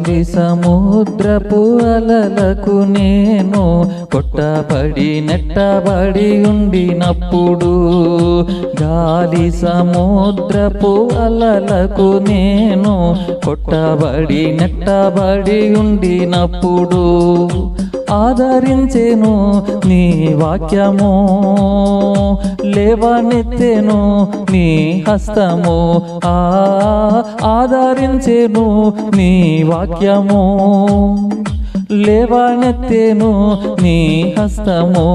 గాలి సముద్రపు అలలకు నేను కొట్టబడి నెట్టబడి ఉండినప్పుడు గాలి సముద్రపు అలలకు నేను కొట్టబడి నెట్టబడి ఉండినప్పుడు ఆదరించెను నీ వాక్యము లేవనెత్తెను నీ హస్తము. ఆ ఆదరించెను నీ వాక్యము. లేవనెత్తెను నీ హస్తము.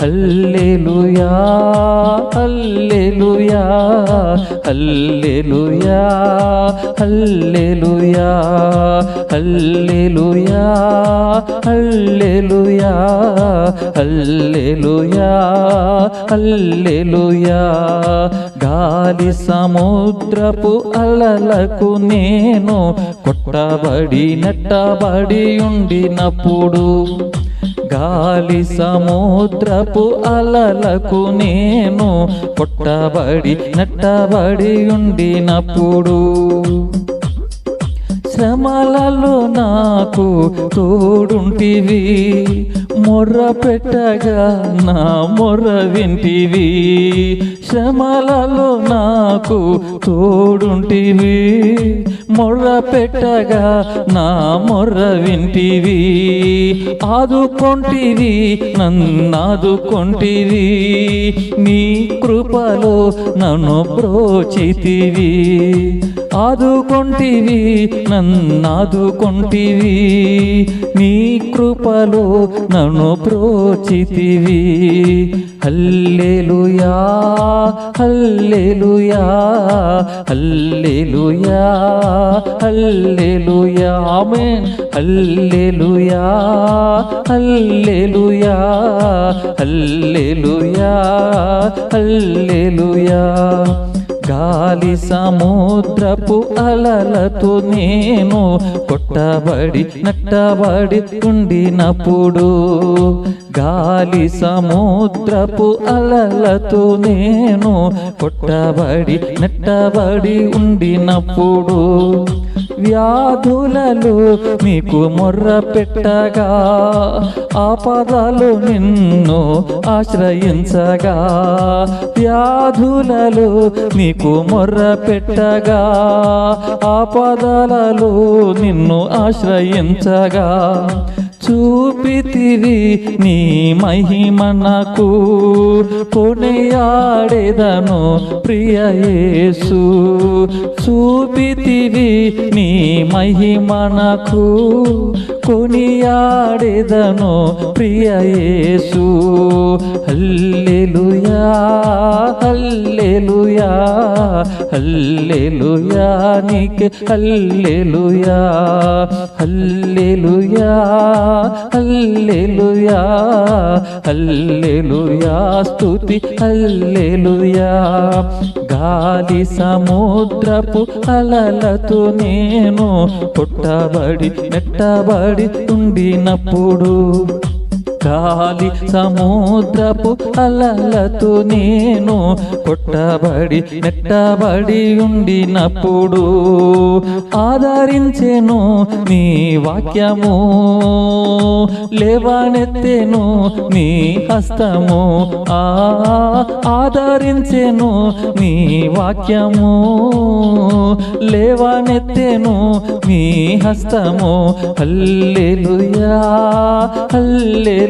హల్లెలూయా హల్లెలూయా హల్లెలూయా హల్లెలూయా హల్లెలూయా హల్లెలూయా హల్లెలూయా హల్లెలూయా. గాలి సముద్రపు అలలకు నేను కొట్టబడి నెట్టబడి ఉండినప్పుడు గాలి సముద్రపు అలలకు నేను కొట్టబడి నెట్టబడి ఉండినప్పుడు శ్రమలలో నాకు తోడుంటివి మొర్ర పెట్టగా నా మొర్ర వింటివి. శ్రమలలో నాకు తోడుంటివి మొర్ర పెట్టగా నా మొర్ర వింటివి. ఆదుకొంటివి నన్నాదుకొంటివి నీ కృపలో నన్ను బ్రోచితివి ఆదుకొంటివి నన్నాదుకొంటివి. నీ కృపలో నన్ను ప్రోచితివి. హల్లెలూయా హల్లెలూయా హల్లెలూయా హల్లెలూయా. ఆమేన్. హల్లెలూయా హల్లెలూయా హల్లెలూయా హల్లెలూయా. గాలి సముద్రపు అలలతో నేను కొట్టబడి నట్టబడి ఉండినప్పుడు గాలి సముద్రపు అలలతో నేను కొట్టబడి నట్టబడి ఉండినప్పుడు వ్యాధులలో మీకు మొర్ర పెట్టగా ఆపదలు నిన్ను ఆశ్రయించగా. వ్యాధులలో నీకు మొర్ర పెట్టగా ఆపదలలో నిన్ను ఆశ్రయించగా. చూపితివి నీ మహిమనకు కొనియాడేదను ప్రియయేసు చూపితివి నీ మహిమనకు కొనియాడెదను ప్రియ హల్లెలుయా హల్లెలుయా హల్లెలుయా హల్లెలూయా నీకే హల్లెలుయా. హల్లెలుయా హల్లెలుయా హల్లెలూయా స్తుతి హల్లెలుయా. గాలి సముద్రపు అలలతో నేను పుట్టబడి నెట్టబడి పడుతుండినప్పుడు గాలి సముద్రపు అలలతో నేను కొట్టబడి నెట్టబడి ఉండినప్పుడు ఆదరించెను నీ వాక్యము లేవనెత్తెను నీ హస్తము ఆ ఆదరించెను నీ వాక్యము లేవనెత్తెను నీ హస్తము. Alleluia hallelujah.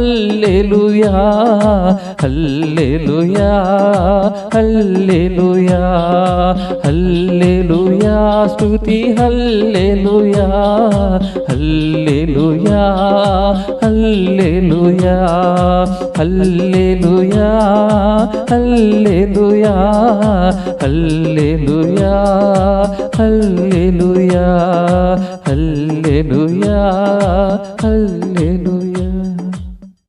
Hallelujah hallelujah hallelujah hallelujah స్తుతి hallelujah hallelujah hallelujah hallelujah hallelujah hallelujah hallelujah hallelujah hallelujah